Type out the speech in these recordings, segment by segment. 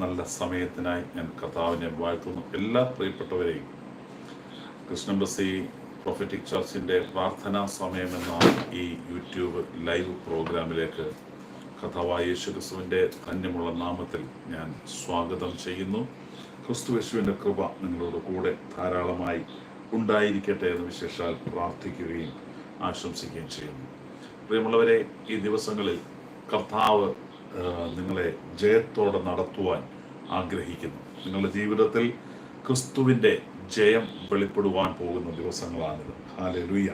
നല്ല സമയത്തിനായി ഞാൻ കർത്താവിനെ വാഴ്ത്തുന്നു. എല്ലാ പ്രിയപ്പെട്ടവരെയും കൃഷ്ണബസി പ്രൊഫറ്റിക് ചർച്ചിന്റെ പ്രാർത്ഥനാ സമയം എന്ന ഈ യൂട്യൂബ് ലൈവ് പ്രോഗ്രാമിലേക്ക് കഥാവായ യേശു ക്രിസ്തുവിന്റെ ധന്യമുള്ള നാമത്തിൽ ഞാൻ സ്വാഗതം ചെയ്യുന്നു. ക്രിസ്തു യേശുവിന്റെ കൃപ നിങ്ങളോട് കൂടെ ധാരാളമായി ഉണ്ടായിരിക്കട്ടെ എന്ന് വിശേഷാൽ പ്രാർത്ഥിക്കുകയും ആശംസിക്കുകയും ചെയ്യുന്നു. പ്രിയമുള്ളവരെ ഈ ദിവസങ്ങളിൽ കർത്താവ് നിങ്ങളെ ജയത്തോടെ നടത്തുവാൻ ആഗ്രഹിക്കുന്നു. നിങ്ങളുടെ ജീവിതത്തിൽ ക്രിസ്തുവിന്റെ ജയം വെളിപ്പെടുവാൻ പോകുന്ന ദിവസങ്ങളാണിത്. ഹാലലുയ്യ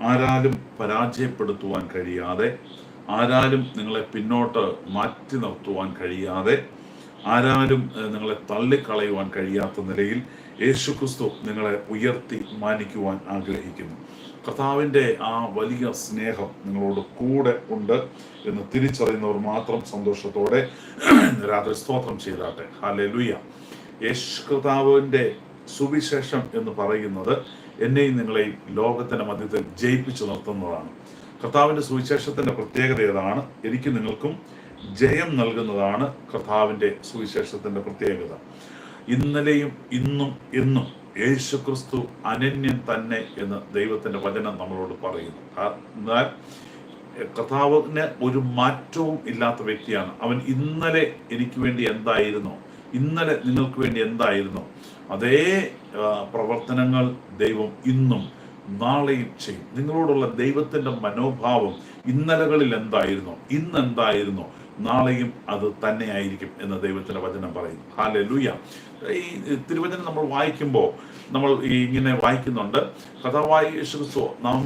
ആരാലും പരാജയപ്പെടുത്തുവാൻ കഴിയാതെ ആരാലും നിങ്ങളെ പിന്നോട്ട് മാറ്റി നിർത്തുവാൻ കഴിയാതെ ആരാലും നിങ്ങളെ തള്ളിക്കളയുവാൻ കഴിയാത്ത നിലയിൽ യേശു ക്രിസ്തു നിങ്ങളെ ഉയർത്തി മാനിക്കുവാൻ ആഗ്രഹിക്കുന്നു. കർത്താവിന്റെ ആ വലിയ സ്നേഹം നിങ്ങളോട് കൂടെ ഉണ്ട് എന്ന് തിരിച്ചറിയുന്നവർ മാത്രം സന്തോഷത്തോടെ രാത്രി സ്തോത്രം ചെയ്താട്ടെ. ഹാലെ ലുയ്യ യേശു കർത്താവിന്റെ സുവിശേഷം എന്ന് പറയുന്നത് എന്നെയും നിങ്ങളെയും ലോകത്തിന്റെ മധ്യത്തിൽ ജയിപ്പിച്ചു നിർത്തുന്നതാണ്. കർത്താവിന്റെ സുവിശേഷത്തിന്റെ പ്രത്യേകത ഏതാണ്? എനിക്ക് നിങ്ങൾക്കും ജയം നൽകുന്നതാണ് കർത്താവിന്റെ സുവിശേഷത്തിന്റെ പ്രത്യേകത. ഇന്നലെയും ഇന്നും എന്നും യേശു ക്രിസ്തു അനന്യൻ തന്നെ എന്ന് ദൈവത്തിന്റെ വചനം നമ്മളോട് പറയുന്നു. എന്നാൽ കർത്താവിന് ഒരു മാറ്റവും ഇല്ലാത്ത വ്യക്തിയാണ്. അവൻ ഇന്നലെ എനിക്ക് വേണ്ടി എന്തായിരുന്നു? ഇന്നലെ നിങ്ങൾക്ക് വേണ്ടി എന്തായിരുന്നോ? അതേ പ്രവർത്തനങ്ങൾ ദൈവം ഇന്നും നാളെയും ചെയ്യും. നിങ്ങളോടുള്ള ദൈവത്തിന്റെ മനോഭാവം ഇന്നലകളിൽ എന്തായിരുന്നു? ഇന്ന് എന്തായിരുന്നോ നാളെയും അത് തന്നെയായിരിക്കും എന്ന് ദൈവത്തിന്റെ വചനം പറയുന്നു. ഹാലെ ലൂയ ഈ തിരുവചനം നമ്മൾ വായിക്കുമ്പോൾ നമ്മൾ ഈ ഇങ്ങനെ വായിക്കുന്നുണ്ട്. കഥാവായി യേശുസോ നാം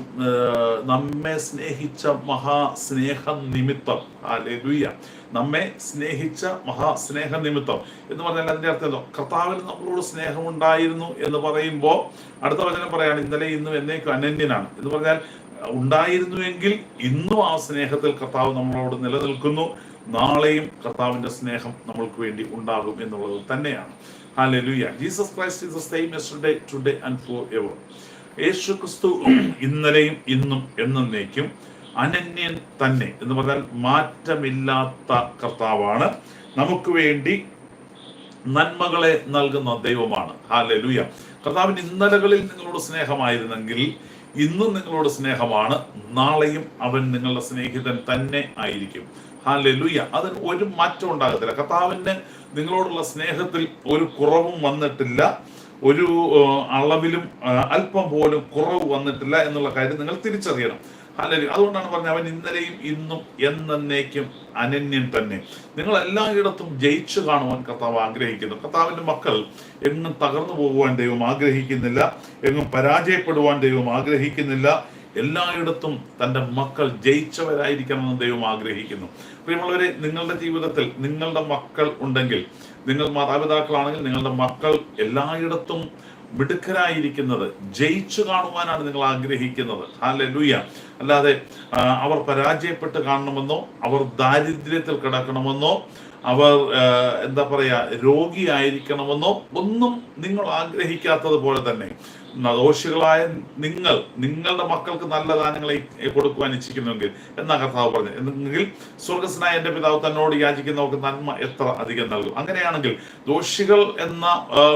നമ്മെ സ്നേഹിച്ച മഹാസ്നേഹ നിമിത്തം. ഹാലെ ലൂയ നമ്മെ സ്നേഹിച്ച മഹാസ്നേഹ നിമിത്തം. എന്ന് പറഞ്ഞാൽ അതിന്റെ അർത്ഥം എന്തോ? കർത്താവിൽ നമ്മളോട് സ്നേഹമുണ്ടായിരുന്നു എന്ന് പറയുമ്പോൾ അടുത്ത വചനം പറയാണ് ഇന്നലെ ഇന്നും എന്നേക്കും അനന്യനാണ്. എന്ന് പറഞ്ഞാൽ ഉണ്ടായിരുന്നുവെങ്കിൽ ഇന്നും ആ സ്നേഹത്തിൽ കർത്താവ് നമ്മളോട് നിലനിൽക്കുന്നു. നാളെയും കർത്താവിന്റെ സ്നേഹം നമ്മൾക്ക് വേണ്ടി ഉണ്ടാകും എന്നുള്ളത് തന്നെയാണ്. Jesus Christ is the same yesterday today and forever യേശു ക്രിസ്തു ഇന്നലെയും ഇന്നും എന്നേക്കും അനന്യൻ തന്നെ എന്ന് പറഞ്ഞാൽ മാറ്റമില്ലാത്ത കർത്താവാണ്. നമുക്ക് വേണ്ടി നന്മകളെ നൽകുന്ന ദൈവമാണ്. ഹാലലുയ കർത്താവിന് ഇന്നലകളിൽ നിങ്ങളോട് സ്നേഹമായിരുന്നെങ്കിൽ ഇന്നും നിങ്ങളോട് സ്നേഹമാണ്. നാളെയും അവൻ നിങ്ങളുടെ സ്നേഹിതൻ തന്നെ ആയിരിക്കും. ഹാലലുയ. അതിന് ഒരു മാറ്റം ഉണ്ടാകത്തില്ല. കർത്താവിന് നിങ്ങളോടുള്ള സ്നേഹത്തിൽ ഒരു കുറവും വന്നിട്ടില്ല. ഒരു അളവിലും അല്പം പോലും കുറവ് വന്നിട്ടില്ല എന്നുള്ള കാര്യം നിങ്ങൾ തിരിച്ചറിയണം. അല്ലെങ്കിൽ അതുകൊണ്ടാണ് പറഞ്ഞത് അവൻ ഇന്നലെയും ഇന്നും എന്നേക്കും അനന്യൻ തന്നെ. നിങ്ങൾ എല്ലായിടത്തും ജയിച്ചു കാണുവാൻ കർത്താവ് ആഗ്രഹിക്കുന്നു. കർത്താവിന്റെ മക്കൾ എങ്ങും തകർന്നു പോകുവാൻ ദൈവം ആഗ്രഹിക്കുന്നില്ല. എങ്ങും പരാജയപ്പെടുവാൻ ദൈവം ആഗ്രഹിക്കുന്നില്ല. എല്ലായിടത്തും തന്റെ മക്കൾ ജയിച്ചവരായിരിക്കണമെന്ന് ദൈവം ആഗ്രഹിക്കുന്നു. പ്രിയമുള്ളവരെ നിങ്ങളുടെ ജീവിതത്തിൽ നിങ്ങളുടെ മക്കൾ ഉണ്ടെങ്കിൽ നിങ്ങൾ മാതാപിതാക്കളാണെങ്കിൽ നിങ്ങളുടെ മക്കൾ എല്ലായിടത്തും മിടുക്കരായിരിക്കുന്നത് ജയിച്ചു കാണുവാനാണ് നിങ്ങൾ ആഗ്രഹിക്കുന്നത്. ഹാലലൂയ അല്ലാതെ അവർ പരാജയപ്പെട്ട് കാണണമെന്നോ അവർ ദാരിദ്ര്യത്തിൽ കിടക്കണമെന്നോ അവർ എന്താ പറയുക രോഗിയായിരിക്കണമെന്നോ ഒന്നും നിങ്ങൾ ആഗ്രഹിക്കാത്തത് പോലെ തന്നെ ദോഷികളായ നിങ്ങൾ നിങ്ങളുടെ മക്കൾക്ക് നല്ല ദാനങ്ങളെ കൊടുക്കുവാൻ ഇച്ഛിക്കുന്നുവെങ്കിൽ എന്നാ കർത്താവ് പറഞ്ഞു എന്നെങ്കിൽ സ്വർഗസ്നായ എന്റെ പിതാവ് തന്നോട് യാചിക്കുന്നവർക്ക് നന്മ എത്ര അധികം നൽകും? അങ്ങനെയാണെങ്കിൽ ദോഷികൾ എന്ന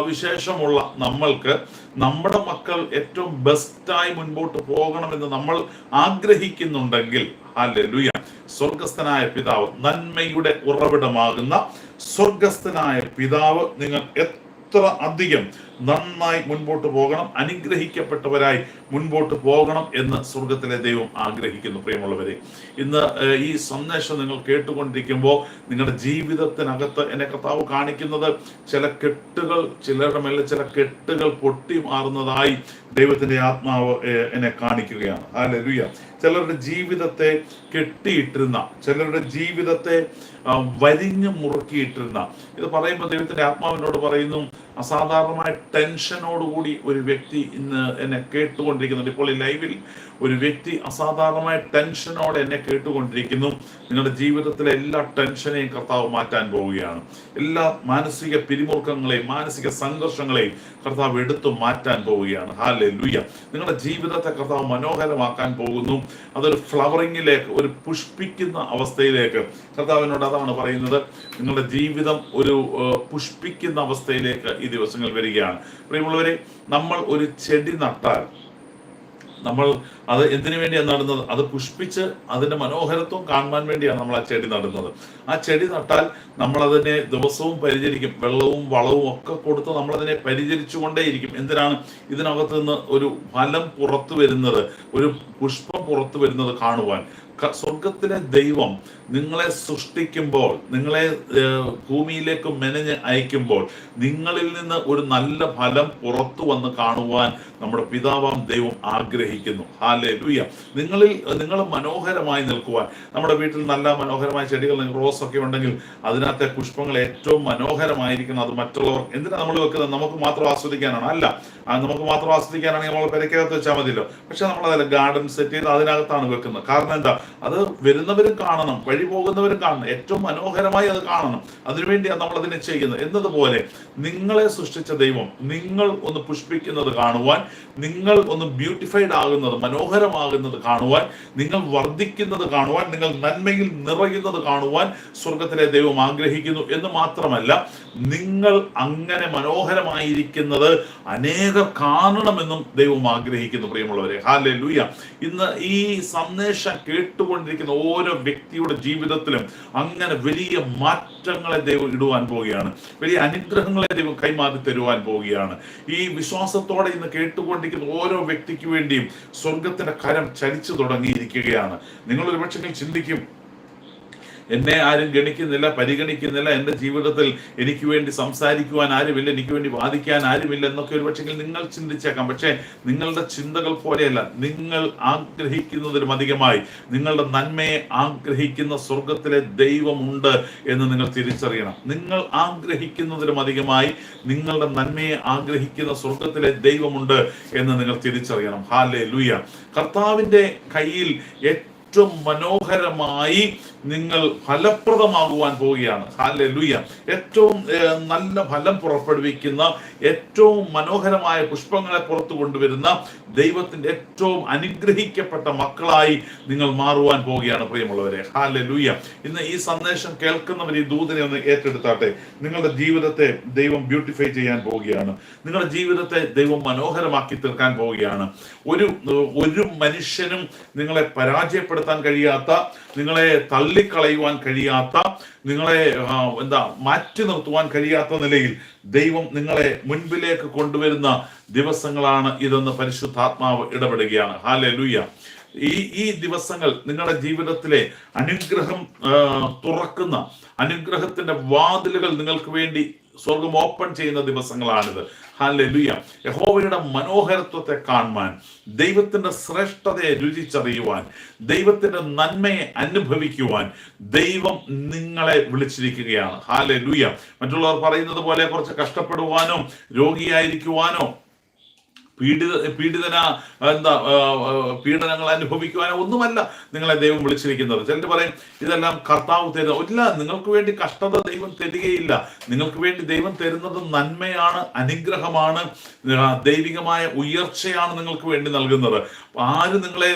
വിശേഷമുള്ള നമ്മൾക്ക് നമ്മുടെ മക്കൾ ഏറ്റവും ബെസ്റ്റായി മുൻപോട്ട് പോകണമെന്ന് നമ്മൾ ആഗ്രഹിക്കുന്നുണ്ടെങ്കിൽ ഹല്ലേലൂയ സ്വർഗസ്ഥനായ പിതാവ് നന്മയുടെ ഉറവിടമാകുന്ന സ്വർഗസ്ഥനായ പിതാവ് നിങ്ങൾ എത്ര അധികം നന്നായി മുൻപോട്ട് പോകണം അനുഗ്രഹിക്കപ്പെട്ടവരായി മുൻപോട്ട് പോകണം എന്ന് സ്വർഗത്തിലെ ദൈവം ആഗ്രഹിക്കുന്നു പ്രിയമുള്ളവരെ. ഇന്ന് ഈ സന്ദേശം നിങ്ങൾ കേട്ടുകൊണ്ടിരിക്കുമ്പോൾ നിങ്ങളുടെ ജീവിതത്തിനകത്ത് എന്നെ കർത്താവ് കാണിക്കുന്നത് ചില കെട്ടുകൾ ചിലരുടെ മേലെ ചില കെട്ടുകൾ പൊട്ടി മാറുന്നതായി ദൈവത്തിന്റെ ആത്മാവ് എന്നെ കാണിക്കുകയാണ്. ഹാലലുയ ചിലരുടെ ജീവിതത്തെ കെട്ടിയിട്ടിരുന്ന ചിലരുടെ ജീവിതത്തെ വരിഞ്ഞു മുറുക്കിയിട്ടിരുന്ന ഇത് പറയുമ്പോൾ ദൈവത്തിന്റെ ആത്മാവിനോട് പറയുന്നു അസാധാരണമായ ടെൻഷനോടുകൂടി ഒരു വ്യക്തി ഇന്ന് എന്നെ കേട്ടുകൊണ്ടിരിക്കുന്നുണ്ട്. ഇപ്പോൾ ഈ ലൈവിൽ ഒരു വ്യക്തി അസാധാരണമായ ടെൻഷനോടെ എന്നെ കേട്ടുകൊണ്ടിരിക്കുന്നു. നിങ്ങളുടെ ജീവിതത്തിലെ എല്ലാ ടെൻഷനെയും കർത്താവ് മാറ്റാൻ പോവുകയാണ്. എല്ലാ മാനസിക പിരിമുറുക്കങ്ങളെയും മാനസിക സംഘർഷങ്ങളെയും കർത്താവ് എടുത്തു മാറ്റാൻ പോവുകയാണ്. ഹാലെ ലുയ്യ നിങ്ങളുടെ ജീവിതത്തെ കർത്താവ് മനോഹരമാക്കാൻ പോകുന്നു. അതൊരു ഫ്ലവറിങ്ങിലേക്ക് ഒരു പുഷ്പിക്കുന്ന അവസ്ഥയിലേക്ക്. കർത്താവിനോട് അതാണ് പറയുന്നത്. നിങ്ങളുടെ ജീവിതം ഒരു പുഷ്പിക്കുന്ന അവസ്ഥയിലേക്ക് ഈ ദിവസങ്ങൾ വരികയാണ്. പ്രിയമുള്ളവരെ നമ്മൾ ഒരു ചെടി നട്ടാൽ നമ്മൾ അത് എന്തിനു വേണ്ടിയാണ് നടുന്നത്? അത് പുഷ്പിച്ച് അതിന്റെ മനോഹരത്വം കാണുവാൻ വേണ്ടിയാണ് നമ്മൾ ആ ചെടി നടുന്നത്. ആ ചെടി നട്ടാൽ നമ്മൾ അതിനെ ദിവസവും പരിചരിക്കും. വെള്ളവും വളവും ഒക്കെ കൊടുത്ത് നമ്മൾ അതിനെ പരിചരിച്ചു കൊണ്ടേയിരിക്കും എന്തിനാണ് ഇതിനകത്ത് നിന്ന് ഒരു ഫലം പുറത്തു വരുന്നത്? ഒരു പുഷ്പം പുറത്തു വരുന്നത് കാണുവാൻ. സ്വർഗത്തിലെ ദൈവം നിങ്ങളെ സൃഷ്ടിക്കുമ്പോൾ നിങ്ങളെ ഭൂമിയിലേക്ക് മെനഞ്ഞ് അയക്കുമ്പോൾ നിങ്ങളിൽ നിന്ന് ഒരു നല്ല ഫലം പുറത്തു വന്ന് കാണുവാൻ നമ്മുടെ പിതാവാം ദൈവം ആഗ്രഹിക്കുന്നു. ഹാലേ ലൂയ നിങ്ങളിൽ നിങ്ങൾ മനോഹരമായി നിൽക്കുവാൻ. നമ്മുടെ വീട്ടിൽ നല്ല മനോഹരമായ ചെടികൾ റോസ് ഒക്കെ ഉണ്ടെങ്കിൽ അതിനകത്തെ പുഷ്പങ്ങൾ ഏറ്റവും മനോഹരമായിരിക്കണം. അത് മറ്റുള്ളവർ എന്തിനാ നമ്മൾ വെക്കുന്നത്? നമുക്ക് മാത്രം ആസ്വദിക്കാനാണ്. അല്ല നമുക്ക് മാത്രം ആസ്വദിക്കാനാണെങ്കിൽ നമ്മൾ പെരക്കകത്ത് വെച്ചാൽ മതിയല്ലോ. പക്ഷെ നമ്മൾ അതല്ല ഗാർഡൻ സെറ്റ് ചെയ്ത് അതിനകത്താണ് വെക്കുന്നത്. കാരണം എന്താ? അത് വരുന്നവരും കാണണം വഴി പോകുന്നവരും കാണണം ഏറ്റവും മനോഹരമായി അത് കാണണം. അതിനുവേണ്ടിയാണ് നമ്മൾ അതിനെ ചെയ്യുന്നത്. എന്നതുപോലെ നിങ്ങളെ സൃഷ്ടിച്ച ദൈവം നിങ്ങൾ ഒന്ന് പുഷ്പിക്കുന്നത് കാണുവാൻ നിങ്ങൾ ഒന്ന് ബ്യൂട്ടിഫൈഡ് ആകുന്നത് മനോഹരമാകുന്നത് കാണുവാൻ നിങ്ങൾ വർദ്ധിക്കുന്നത് കാണുവാൻ നിങ്ങൾ നന്മയിൽ നിറയുന്നത് കാണുവാൻ സ്വർഗത്തിലെ ദൈവം ആഗ്രഹിക്കുന്നു എന്ന് മാത്രമല്ല നിങ്ങൾ അങ്ങനെ മനോഹരമായിരിക്കുന്നത് അനേകർ കാണണമെന്നും ദൈവം ആഗ്രഹിക്കുന്നു പ്രിയമുള്ളവരെ. ഹാലെ ലൂയ ഇന്ന് ഈ സന്ദേശം കേട്ടുകൊണ്ടിരിക്കുന്ന ഓരോ വ്യക്തിയുടെ ജീവിതത്തിലും അങ്ങനെ വലിയ മാറ്റങ്ങളെ ദൈവം ഇടുവാൻ പോവുകയാണ്. വലിയ അനുഗ്രഹങ്ങളെ ദൈവം കൈമാറി തരുവാൻ പോവുകയാണ്. ഈ വിശ്വാസത്തോടെ ഇന്ന് കേട്ടുകൊണ്ടിരിക്കുന്ന ഓരോ വ്യക്തിക്ക് വേണ്ടിയും സ്വർഗത്തിന്റെ കരം ചലിച്ചു തുടങ്ങിയിരിക്കുകയാണ്. നിങ്ങൾ ഒരുപക്ഷെങ്കിൽ ചിന്തിക്കും എന്നെ ആരും ഗണിക്കുന്നില്ല പരിഗണിക്കുന്നില്ല. എന്റെ ജീവിതത്തിൽ എനിക്ക് വേണ്ടി സംസാരിക്കുവാൻ ആരുമില്ല എനിക്ക് വേണ്ടി വാദിക്കാൻ ആരുമില്ല എന്നൊക്കെ ഒരു പക്ഷെ നിങ്ങൾ ചിന്തിച്ചേക്കാം. പക്ഷേ നിങ്ങളുടെ ചിന്തകൾ പോലെയല്ല നിങ്ങൾ ആഗ്രഹിക്കുന്നതിലും അധികമായി നിങ്ങളുടെ നന്മയെ ആഗ്രഹിക്കുന്ന സ്വർഗത്തിലെ ദൈവമുണ്ട് എന്ന് നിങ്ങൾ തിരിച്ചറിയണം. നിങ്ങൾ ആഗ്രഹിക്കുന്നതിലും അധികമായി നിങ്ങളുടെ നന്മയെ ആഗ്രഹിക്കുന്ന സ്വർഗത്തിലെ ദൈവമുണ്ട് എന്ന് നിങ്ങൾ തിരിച്ചറിയണം. ഹാലേ ലൂയ കർത്താവിന്റെ കയ്യിൽ ഏറ്റവും മനോഹരമായി നിങ്ങൾ ഫലപ്രദമാകുവാൻ പോവുകയാണ്. ഹാലെ ലുയ്യ ഏറ്റവും നല്ല ഫലം പുറപ്പെടുവിക്കുന്ന ഏറ്റവും മനോഹരമായ പുഷ്പങ്ങളെ പുറത്തു കൊണ്ടുവരുന്ന ദൈവത്തിന്റെ ഏറ്റവും അനുഗ്രഹിക്കപ്പെട്ട മക്കളായി നിങ്ങൾ മാറുവാൻ പോവുകയാണ് പ്രിയമുള്ളവരെ. ഹാലെ ലുയ്യ ഇന്ന് ഈ സന്ദേശം കേൾക്കുന്നവർ ഈ ദൂതനെ ഒന്ന് ഏറ്റെടുത്താട്ടെ. നിങ്ങളുടെ ജീവിതത്തെ ദൈവം ബ്യൂട്ടിഫൈ ചെയ്യാൻ പോവുകയാണ്. നിങ്ങളുടെ ജീവിതത്തെ ദൈവം മനോഹരമാക്കി തീർക്കാൻ പോവുകയാണ്. ഒരു ഒരു മനുഷ്യനും നിങ്ങളെ പരാജയപ്പെടുത്താൻ കഴിയാത്ത നിങ്ങളെ തള്ളിക്കളയുവാൻ കഴിയാത്ത നിങ്ങളെ എന്താ മാറ്റി നിർത്തുവാൻ കഴിയാത്ത നിലയിൽ ദൈവം നിങ്ങളെ മുൻപിലേക്ക് കൊണ്ടുവരുന്ന ദിവസങ്ങളാണ് ഇതെന്ന് പരിശുദ്ധാത്മാവ് ഇടപെടുകയാണ്. ഹാലെ ലൂയ്യ ഈ ഈ ദിവസങ്ങൾ നിങ്ങളുടെ ജീവിതത്തിലെ അനുഗ്രഹം തുറക്കുന്ന അനുഗ്രഹത്തിന്റെ വാതിലുകൾ നിങ്ങൾക്ക് വേണ്ടി സ്വർഗം ഓപ്പൺ ചെയ്യുന്ന ദിവസങ്ങളാണിത്. ഹാലലുയ യഹോവയുടെ മനോഹരത്വത്തെ കാണുവാൻ ദൈവത്തിന്റെ ശ്രേഷ്ഠതയെ രുചിച്ചറിയുവാൻ ദൈവത്തിന്റെ നന്മയെ അനുഭവിക്കുവാൻ ദൈവം നിങ്ങളെ വിളിച്ചിരിക്കുകയാണ്. ഹാലലുയ മറ്റുള്ളവർ പറയുന്നത് പോലെ കുറച്ച് കഷ്ടപ്പെടുവാനോ രോഗിയായിരിക്കുവാനോ പീഡിത പീഡിതന എന്താ പീഡനങ്ങൾ അനുഭവിക്കുവാനോ ഒന്നുമല്ല നിങ്ങളെ ദൈവം വിളിച്ചിരിക്കുന്നത്. ചിലർ പറയും ഇതെല്ലാം കർത്താവ് തരുന്ന ഇല്ല നിങ്ങൾക്ക് വേണ്ടി കഷ്ടത ദൈവം തരികയില്ല. നിങ്ങൾക്ക് വേണ്ടി ദൈവം തരുന്നത് നന്മയാണ് അനുഗ്രഹമാണ് ദൈവികമായ ഉയർച്ചയാണ് നിങ്ങൾക്ക് വേണ്ടി നൽകുന്നത്. ആരും നിങ്ങളെ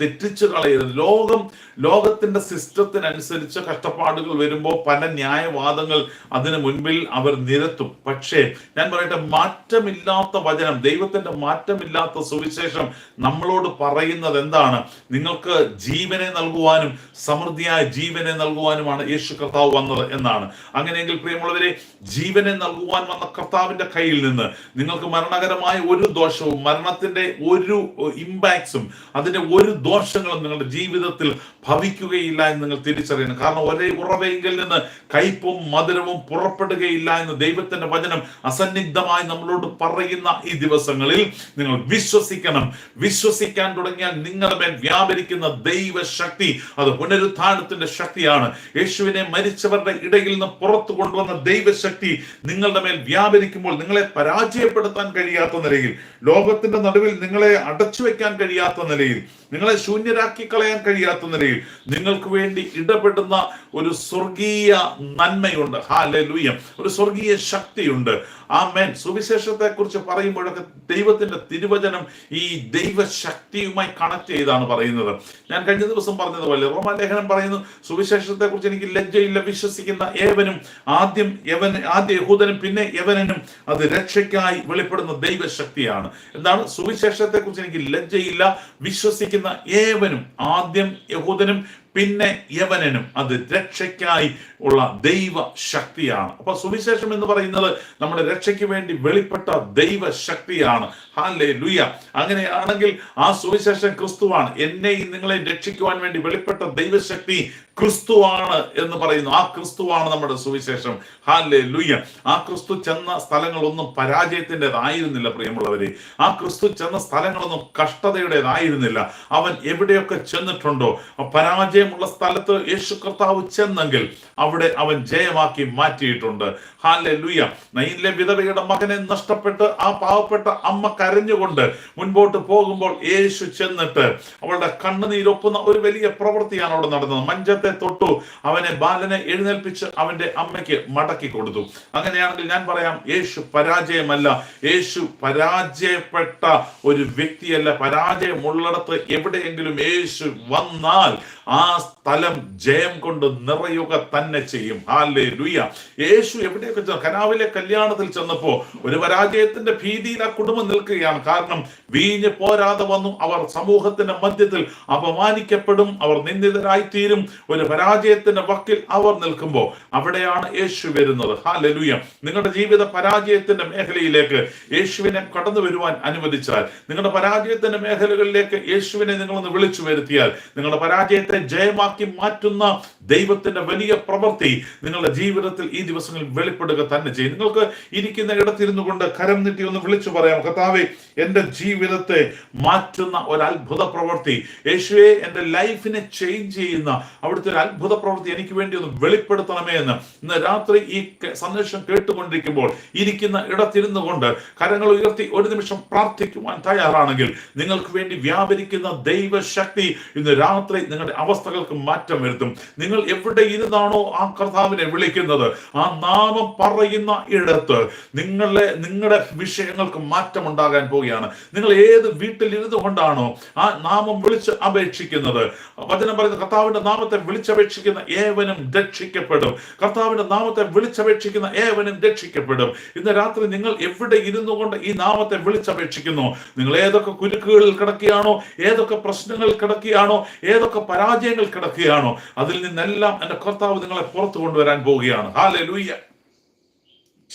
തെറ്റിച്ച് കളയരുത്. ലോകം ലോകത്തിന്റെ സിസ്റ്റത്തിനനുസരിച്ച് കഷ്ടപ്പാടുകൾ വരുമ്പോൾ പല ന്യായവാദങ്ങൾ അതിന് മുൻപിൽ അവർ നിരത്തും. പക്ഷേ ഞാൻ പറയട്ടെ മാറ്റമില്ലാത്ത വചനം ദൈവത്തിന്റെ മാറ്റമില്ലാത്ത സുവിശേഷം നമ്മളോട് പറയുന്നത് എന്താണ് നിങ്ങൾക്ക് ജീവനെ നൽകുവാനും സമൃദ്ധിയായ ജീവനെ നൽകുവാനുമാണ് യേശു കർത്താവ് വന്നത് എന്നാണ്. അങ്ങനെയെങ്കിൽ പ്രിയമുള്ളവരെ ജീവനെ നൽകുവാൻ വന്ന കർത്താവിന്റെ കയ്യിൽ നിന്ന് നിങ്ങൾക്ക് മരണകരമായ ഒരു ദോഷവും മരണത്തിന്റെ ഒരു ഇമ്പാക്ട്സും അതിന്റെ ഒരു ദോഷങ്ങളും നിങ്ങളുടെ ജീവിതത്തിൽ ഭവിക്കുകയില്ല എന്ന് നിങ്ങൾ തിരിച്ചറിയണം. കാരണം ഒരേ ഉറവയെങ്കിൽ നിന്ന് കയ്പും മധുരവും പുറപ്പെടുകയില്ല എന്ന് ദൈവത്തിന്റെ വചനം അസന്നിഗ്ധമായി നമ്മളോട് പറയുന്ന ഈ ദിവസങ്ങളിൽ നിങ്ങൾ വിശ്വസിക്കണം. വിശ്വസിക്കാൻ തുടങ്ങിയാൽ നിങ്ങളുടെ മേൽ വ്യാപരിക്കുന്ന ദൈവശക്തി അത് പുനരുത്ഥാനത്തിന്റെ ശക്തിയാണ്. യേശുവിനെ മരിച്ചവരുടെ ഇടയിൽ നിന്ന് പുറത്തു കൊണ്ടുവന്ന ദൈവശക്തി നിങ്ങളുടെ മേൽ വ്യാപരിക്കുമ്പോൾ നിങ്ങളെ പരാജയപ്പെടുത്താൻ കഴിയാത്ത നിലയിൽ ലോകത്തിന്റെ നടുവിൽ നിങ്ങളെ അടച്ചു വെക്കാൻ കഴിയാത്ത നിലയിൽ നിങ്ങളെ ശൂന്യരാക്കി കളയാൻ കഴിയാത്ത നിലയിൽ നിങ്ങൾക്ക് വേണ്ടി ഇടപെടുന്ന ഒരു സ്വർഗീയ നന്മയുണ്ട്. ഹാലൂയ ഒരു സ്വർഗീയ ശക്തിയുണ്ട്. ആ മേൻ സുവിശേഷത്തെ കുറിച്ച് പറയുമ്പോഴൊക്കെ ദൈവത്തിന്റെ തിരുവചനം ഈ ദൈവശക്തിയുമായി കണക്ട് ചെയ്താണ് പറയുന്നത്. ഞാൻ കഴിഞ്ഞ ദിവസം പറഞ്ഞതുപോലെ റോമാലേഖനം പറയുന്നു സുവിശേഷത്തെ കുറിച്ച് എനിക്ക് ലജ്ജയില്ല വിശ്വസിക്കുന്ന ഏവനും ആദ്യം യവൻ ആദ്യ യഹൂദനും പിന്നെ യവനനും അത് രക്ഷയ്ക്കായി വെളിപ്പെടുന്ന ദൈവശക്തിയാണ്. എന്താണ്? സുവിശേഷത്തെ കുറിച്ച് എനിക്ക് ലജ്ജയില്ല വിശ്വസിക്കുന്ന ഏവനും ആദ്യം യഹൂദനും പിന്നെ യവനനും. അത് രക്ഷയ്ക്കായി ഉള്ള ദൈവ ശക്തിയാണ്. അപ്പൊ സുവിശേഷം എന്ന് പറയുന്നത് നമ്മുടെ രക്ഷയ്ക്ക് വേണ്ടി വെളിപ്പെട്ട ദൈവ ശക്തിയാണ്. ഹാലേ ലുയ അങ്ങനെയാണെങ്കിൽ ആ സുവിശേഷം ക്രിസ്തുവാണ്. എന്നെയും നിങ്ങളെ രക്ഷിക്കുവാൻ വേണ്ടി വെളിപ്പെട്ട ദൈവശക്തി ക്രിസ്തുവാണ് എന്ന് പറയുന്നു. ആ ക്രിസ്തുവാണ് നമ്മുടെ സുവിശേഷം. ഹാലേ ലുയ്യ ആ ക്രിസ്തു ചെന്ന സ്ഥലങ്ങളൊന്നും പരാജയത്തിന്റെതായിരുന്നില്ല പ്രിയമുള്ളവരെ. ആ ക്രിസ്തു ചെന്ന സ്ഥലങ്ങളൊന്നും കഷ്ടതയുടേതായിരുന്നില്ല. അവൻ എവിടെയൊക്കെ ചെന്നിട്ടുണ്ടോ? പരാജയമുള്ള സ്ഥലത്ത് യേശു കർത്താവ് ചെന്നെങ്കിൽ അവിടെ അവൻ ജയമാക്കി മാറ്റിയിട്ടുണ്ട്. ഹാലേ ലുയ്യ നൈനിലെ വിധവയുടെ മകനെ നഷ്ടപ്പെട്ട് ആ പാവപ്പെട്ട അമ്മ കരഞ്ഞുകൊണ്ട് മുൻപോട്ട് പോകുമ്പോൾ യേശു ചെന്നിട്ട് അവളുടെ കണ്ണുനീരൊപ്പുന്ന ഒരു വലിയ പ്രവൃത്തിയാണ് അവിടെ നടന്നത്. മഞ്ചത്തെ തൊട്ടു. അവനെ ബാലനെ എഴുന്നേൽപ്പിച്ച് അവന്റെ അമ്മയ്ക്ക് മടക്കി കൊടുത്തു. അങ്ങനെയാണെങ്കിൽ ഞാൻ പറയാം യേശു പരാജയമല്ല. യേശു പരാജയപ്പെട്ട ഒരു വ്യക്തിയല്ല. പരാജയമുള്ളിടത്ത് എവിടെയെങ്കിലും യേശു വന്നാൽ ആ സ്ഥലം ജയം കൊണ്ട് നിറയുക തന്നെ ചെയ്യും. ഹാലേ ലുയ യേശു എവിടെയൊക്കെ കനാവിലെ കല്യാണത്തിൽ ചെന്നപ്പോ ഒരു പരാജയത്തിന്റെ ഭീതിയിൽ ആ കുടുംബം നിൽക്കുകയാണ്. കാരണം വീഞ്ഞ് പോരാതെ വന്നു. അവർ സമൂഹത്തിന്റെ മധ്യത്തിൽ അപമാനിക്കപ്പെടും. അവർ നിന്ദിതരായിത്തീരും. ഒരു പരാജയത്തിന്റെ വക്കിൽ അവർ നിൽക്കുമ്പോൾ അവിടെയാണ് യേശു വരുന്നത്. ഹാലലുയ നിങ്ങളുടെ ജീവിത പരാജയത്തിന്റെ മേഖലയിലേക്ക് യേശുവിനെ കടന്നു വരുവാൻ അനുവദിച്ചാൽ നിങ്ങളുടെ പരാജയത്തിന്റെ മേഖലകളിലേക്ക് യേശുവിനെ നിങ്ങളൊന്ന് വിളിച്ചു വരുത്തിയാൽ നിങ്ങളുടെ പരാജയത്തെ ജയമാക്കി മാറ്റുന്ന ദൈവത്തിന്റെ വലിയ പ്രവൃത്തി നിങ്ങളുടെ ജീവിതത്തിൽ ഈ ദിവസങ്ങളിൽ വെളിപ്പെടുക തന്നെ ചെയ്യും. നിങ്ങൾക്ക് ഇരിക്കുന്ന ഇടത്തിരുന്നു കൊണ്ട് കരം നീട്ടി ഒന്ന് വിളിച്ചു പറയാം. കർത്താവെ എന്റെ ജീവിതത്തെ മാറ്റുന്ന ഒരു അത്ഭുത പ്രവൃത്തി. യേശുവെ എന്റെ ലൈഫിനെ ചേഞ്ച് ചെയ്യുന്ന അവിടുത്തെ ഒരു അത്ഭുത പ്രവൃത്തി എനിക്ക് വേണ്ടി ഒന്ന് വെളിപ്പെടുത്തണമേ എന്ന് ഇന്ന് രാത്രി ഈ സന്ദേശം കേട്ടുകൊണ്ടിരിക്കുമ്പോൾ ഇരിക്കുന്ന ഇടത്തിരുന്നു കൊണ്ട് കരങ്ങൾ ഉയർത്തി ഒരു നിമിഷം പ്രാർത്ഥിക്കുവാൻ തയ്യാറാണെങ്കിൽ നിങ്ങൾക്ക് വേണ്ടി വ്യാപരിക്കുന്ന ദൈവശക്തി ഇന്ന് രാത്രി നിങ്ങളുടെ അവസ്ഥകൾക്ക് മാറ്റം വരുത്തും. നിങ്ങൾ എവിടെ ഇരുന്നാണോ ആ കർത്താവിനെ വിളിക്കുന്നത്? ആ നാമം പറയുന്ന ഇടത്ത് നിങ്ങളെ നിങ്ങളുടെ വിഷയങ്ങൾക്ക് മാറ്റം ഉണ്ടാകാൻ പോവുകയാണ്. നിങ്ങൾ ഏത് വീട്ടിൽ ഇരുന്നു കൊണ്ടാണോ ആ നാമം വിളിച്ച് അപേക്ഷിക്കുന്നത്? വചനം പറയുന്ന കർത്താവിന്റെ നാമത്തെ വിളിച്ചപേക്ഷിക്കുന്ന ഏവനും രക്ഷിക്കപ്പെടും. കർത്താവിന്റെ നാമത്തെ വിളിച്ചപേക്ഷിക്കുന്ന ഏവനും രക്ഷിക്കപ്പെടും. ഇന്ന് രാത്രി നിങ്ങൾ എവിടെ ഇരുന്നു കൊണ്ട് ഈ നാമത്തെ വിളിച്ചപേക്ഷിക്കുന്നു? നിങ്ങൾ ഏതൊക്കെ കുരുക്കുകളിൽ കിടക്കുകയാണോ? ഏതൊക്കെ പ്രശ്നങ്ങളിൽ കിടക്കുകയാണോ? ഏതൊക്കെ പരാജയങ്ങൾ കിടക്കുകയാണോ? അതിൽ നിന്നെല്ലാം എന്റെ കർത്താവ് നിങ്ങളെ പുറത്തു കൊണ്ടുവരാൻ പോവുകയാണ്. ഹാലെ ലൂയ്യ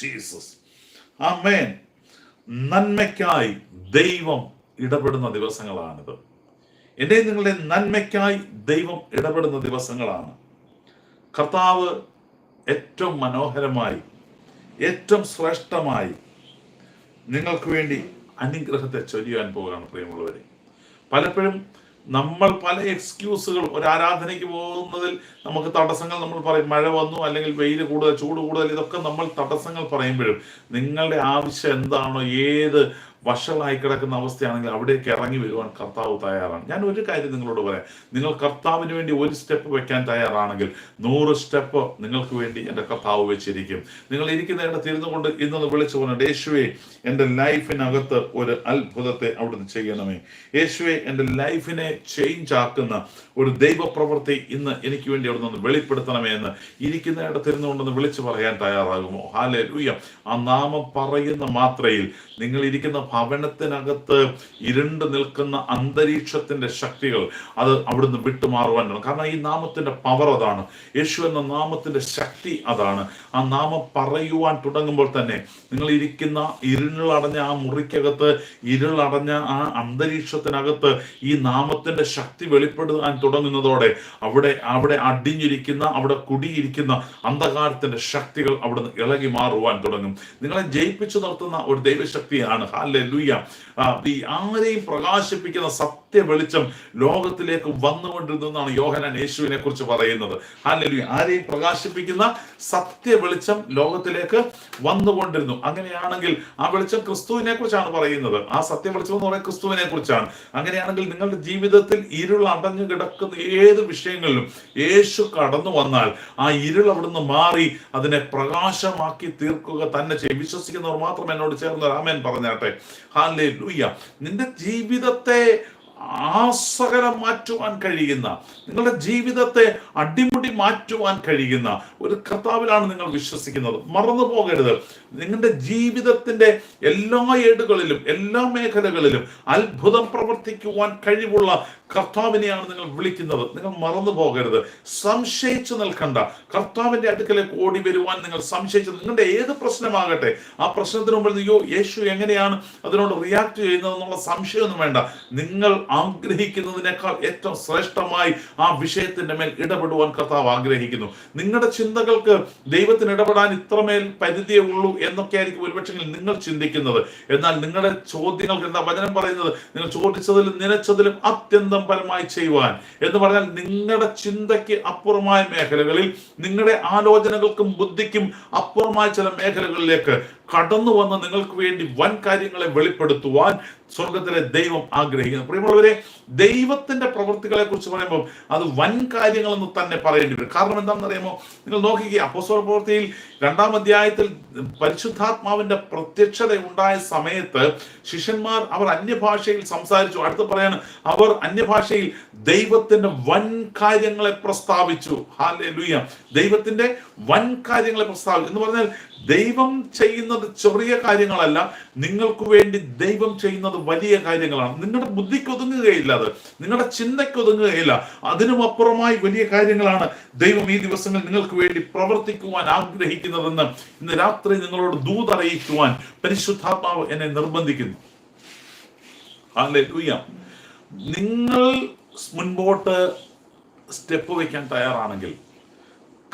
ജീസസ് ആമേൻ നന്മയ്ക്കായി ദൈവം ഇടപെടുന്ന ദിവസങ്ങളാണിത്. എന്റെ നിങ്ങളുടെ നന്മയ്ക്കായി ദൈവം ഇടപെടുന്ന ദിവസങ്ങളാണ്. കർത്താവ് ഏറ്റവും മനോഹരമായി ഏറ്റവും ശ്രേഷ്ഠമായി നിങ്ങൾക്ക് വേണ്ടി അനുഗ്രഹത്തെ ചൊരിയാൻ പോവുകയാണ് പ്രിയമുള്ളവരെ. പലപ്പോഴും നമ്മൾ പല എക്സ്ക്യൂസുകൾ ഒരു ആരാധനയ്ക്ക് പോകുന്നതിൽ നമുക്ക് തടസ്സങ്ങൾ നമ്മൾ പറയും. മഴ വന്നു അല്ലെങ്കിൽ വെയിൽ കൂടുതൽ ചൂട് കൂടുതൽ ഇതൊക്കെ നമ്മൾ തടസ്സങ്ങൾ പറയുമ്പോഴും നിങ്ങളുടെ ആവശ്യം എന്താണോ ഏത് വഷളായി കിടക്കുന്ന അവസ്ഥയാണെങ്കിൽ അവിടേക്ക് ഇറങ്ങി വരുവാൻ കർത്താവ് തയ്യാറാണ്. ഞാൻ ഒരു കാര്യം നിങ്ങളോട് പറയാം. നിങ്ങൾ കർത്താവിന് വേണ്ടി ഒരു സ്റ്റെപ്പ് വെക്കാൻ തയ്യാറാണെങ്കിൽ നൂറ് സ്റ്റെപ്പ് നിങ്ങൾക്ക് വേണ്ടി എന്റെ കർത്താവ് വെച്ചിരിക്കും. നിങ്ങൾ ഇരിക്കുന്ന ഇടത്ത് ഇരുന്നു കൊണ്ട് ഇന്ന് വിളിച്ചു പറഞ്ഞു യേശുവെ എന്റെ ലൈഫിനകത്ത് ഒരു അത്ഭുതത്തെ അവിടുന്ന് ചെയ്യണമേ. യേശുവെ എന്റെ ലൈഫിനെ ചേഞ്ച് ആക്കുന്ന ഒരു ദൈവപ്രവൃത്തി ഇന്ന് എനിക്ക് വേണ്ടി അവിടെ നിന്ന് വെളിപ്പെടുത്തണമേ എന്ന് ഇരിക്കുന്ന ഇടത്തിരുന്നു കൊണ്ടൊന്ന് വിളിച്ചു പറയാൻ തയ്യാറാകുമോ? ഹാലേ ലൂയ്യ ആ നാമം പറയുന്ന മാത്രയിൽ നിങ്ങൾ ഇരിക്കുന്ന ഭവനത്തിനകത്ത് ഇരുണ്ട് നിൽക്കുന്ന അന്തരീക്ഷത്തിന്റെ ശക്തികൾ അത് അവിടുന്ന് വിട്ടുമാറുവാൻ. കാരണം ഈ നാമത്തിന്റെ പവർ അതാണ്. യേശു എന്ന നാമത്തിന്റെ ശക്തി അതാണ്. ആ നാമം പറയുവാൻ തുടങ്ങുമ്പോൾ തന്നെ നിങ്ങൾ ഇരിക്കുന്ന ഇരുളടഞ്ഞ ആ മുറിക്കകത്ത് ഇരുളടഞ്ഞ ആ അന്തരീക്ഷത്തിനകത്ത് ഈ നാമത്തിന്റെ ശക്തി വെളിപ്പെടുവാൻ തുടങ്ങുന്നതോടെ അവിടെ അവിടെ അടിഞ്ഞിരിക്കുന്ന അവിടെ കുടിയിരിക്കുന്ന അന്ധകാരത്തിന്റെ ശക്തികൾ അവിടുന്ന് ഇളകി മാറുവാൻ തുടങ്ങും. നിങ്ങളെ ജയിപ്പിച്ചു നിർത്തുന്ന ഒരു ദൈവശക്തിയാണ്. ഹാലെ ഹാലെ ലുയ്യ ഈ ആരെയും പ്രകാശിപ്പിക്കുന്ന സത്യ വെളിച്ചം ലോകത്തിലേക്ക് വന്നുകൊണ്ടിരുന്നതാണ് യോഹനാൻ യേശുവിനെ കുറിച്ച് പറയുന്നത്. അല്ലെങ്കിൽ ആരെയും പ്രകാശിപ്പിക്കുന്ന സത്യ വെളിച്ചം ലോകത്തിലേക്ക് വന്നുകൊണ്ടിരുന്നു. അങ്ങനെയാണെങ്കിൽ ആ വെളിച്ചം ക്രിസ്തുവിനെ കുറിച്ചാണ് പറയുന്നത്. ആ സത്യ വെളിച്ചം എന്ന് പറയുന്നത് ക്രിസ്തുവിനെ കുറിച്ചാണ്. അങ്ങനെയാണെങ്കിൽ നിങ്ങളുടെ ജീവിതത്തിൽ ഇരുൾ അടഞ്ഞു കിടക്കുന്ന ഏത് വിഷയങ്ങളിലും യേശു കടന്നു വന്നാൽ ആ ഇരുൾ അവിടുന്ന് മാറി അതിനെ പ്രകാശമാക്കി തീർക്കുക തന്നെ ചെയ്യും. വിശ്വസിക്കുന്നവർ മാത്രം എന്നോട് ചേർന്ന് രാമൻ പറഞ്ഞാട്ടെ. ഹാലേ ലൂയ്യ നിന്റെ ജീവിതത്തെ ആസകലം മാറ്റുവാൻ കഴിയുന്ന നിങ്ങളുടെ ജീവിതത്തെ അടിമുടി മാറ്റുവാൻ കഴിയുന്ന ഒരു കർത്താവിലാണ് നിങ്ങൾ വിശ്വസിക്കുന്നത്. മറന്നു പോകരുത്. നിങ്ങളുടെ ജീവിതത്തിന്റെ എല്ലാ ഏടുകളിലും എല്ലാ മേഖലകളിലും അത്ഭുതം പ്രവർത്തിക്കുവാൻ കഴിവുള്ള കർത്താവിനെയാണ് നിങ്ങൾ വിളിക്കുന്നത്. നിങ്ങൾ മറന്നു പോകരുത്. സംശയിച്ചു നിൽക്കണ്ട. കർത്താവിന്റെ അടുക്കലേക്ക് ഓടി വരുവാൻ നിങ്ങൾ സംശയിച്ചു നിങ്ങളുടെ ഏത് പ്രശ്നമാകട്ടെ ആ പ്രശ്നത്തിന് മുമ്പിൽ അയ്യോ യേശു എങ്ങനെയാണ് അതിനോട് റിയാക്ട് ചെയ്യുന്നതെന്നുള്ള സംശയമൊന്നും വേണ്ട. നിങ്ങൾ ആഗ്രഹിക്കുന്നതിനേക്കാൾ ഏറ്റവും ശ്രേഷ്ഠമായി ആ വിഷയത്തിന്റെ മേൽ ഇടപെടുവാൻ കർത്താവ് ആഗ്രഹിക്കുന്നു. നിങ്ങളുടെ ചിന്തകൾക്ക് ദൈവത്തിന് ഇടപെടാൻ ഇത്രമേൽ പരിധിയേ ഉള്ളൂ എന്നൊക്കെ ആയിരിക്കും ഒരുപക്ഷെ നിങ്ങൾ ചിന്തിക്കുന്നത്. എന്നാൽ നിങ്ങളുടെ ചോദ്യങ്ങൾക്ക് എന്താ വചനം പറയുന്നത്? നിങ്ങൾ ചോദിച്ചതിലും നനച്ചതിലും അത്യന്തം പരമായി ചെയ്യുവാൻ. എന്ന് പറഞ്ഞാൽ നിങ്ങളുടെ ചിന്തയ്ക്ക് അപ്പുറമായ മേഖലകളിൽ നിങ്ങളുടെ ആലോചനകൾക്കും ബുദ്ധിക്കും അപ്പുറമായ ചില മേഖലകളിലേക്ക് കടന്നു വന്ന് നിങ്ങൾക്ക് വേണ്ടി വൻ കാര്യങ്ങളെ വെളിപ്പെടുത്തുവാൻ സ്വർഗത്തിലെ ദൈവം ആഗ്രഹിക്കുന്നത് പ്രിയമുള്ളവരെ ദൈവത്തിന്റെ പ്രവൃത്തികളെ കുറിച്ച് പറയുമ്പോൾ അത് വൻ കാര്യങ്ങളെന്ന് തന്നെ പറയേണ്ടി വരും. കാരണം എന്താണെന്ന് അറിയാമോ നിങ്ങൾ നോക്കിക്കുക അപ്പോസ്വര പ്രവൃത്തിയിൽ രണ്ടാം അധ്യായത്തിൽ പരിശുദ്ധാത്മാവിന്റെ പ്രത്യക്ഷത ഉണ്ടായ സമയത്ത് ശിഷ്യന്മാർ അവർ അന്യഭാഷയിൽ സംസാരിച്ചു. അടുത്ത് പറയാണ് അവർ അന്യഭാഷയിൽ ദൈവത്തിന്റെ വൻ കാര്യങ്ങളെ പ്രസ്താവിച്ചു. ഹാലെ ദൈവത്തിന്റെ വൻ കാര്യങ്ങളെ പ്രസ്താവിച്ചു. എന്ന് പറഞ്ഞാൽ ദൈവം ചെയ്യുന്നത് ചെറിയ കാര്യങ്ങളല്ല നിങ്ങൾക്ക് വേണ്ടി ദൈവം ചെയ്യുന്നത് വലിയ കാര്യങ്ങളാണ്. നിങ്ങളുടെ ബുദ്ധിക്ക് ഒതുങ്ങുകയില്ല അത്. നിങ്ങളുടെ ചിന്തയ്ക്ക് ഒതുങ്ങുകയില്ല. അതിനും അപ്പുറമായി വലിയ കാര്യങ്ങളാണ് ദൈവം ഈ ദിവസങ്ങൾ നിങ്ങൾക്ക് വേണ്ടി പ്രവർത്തിക്കുവാൻ ആഗ്രഹിക്കുന്നതെന്ന് ഇന്ന് രാത്രി നിങ്ങളോട് ദൂതറിയിക്കുവാൻ പരിശുദ്ധാത്മാവ് എന്നെ നിർബന്ധിക്കുന്നു. നിങ്ങൾ മുൻപോട്ട് സ്റ്റെപ്പ് വയ്ക്കാൻ തയ്യാറാണെങ്കിൽ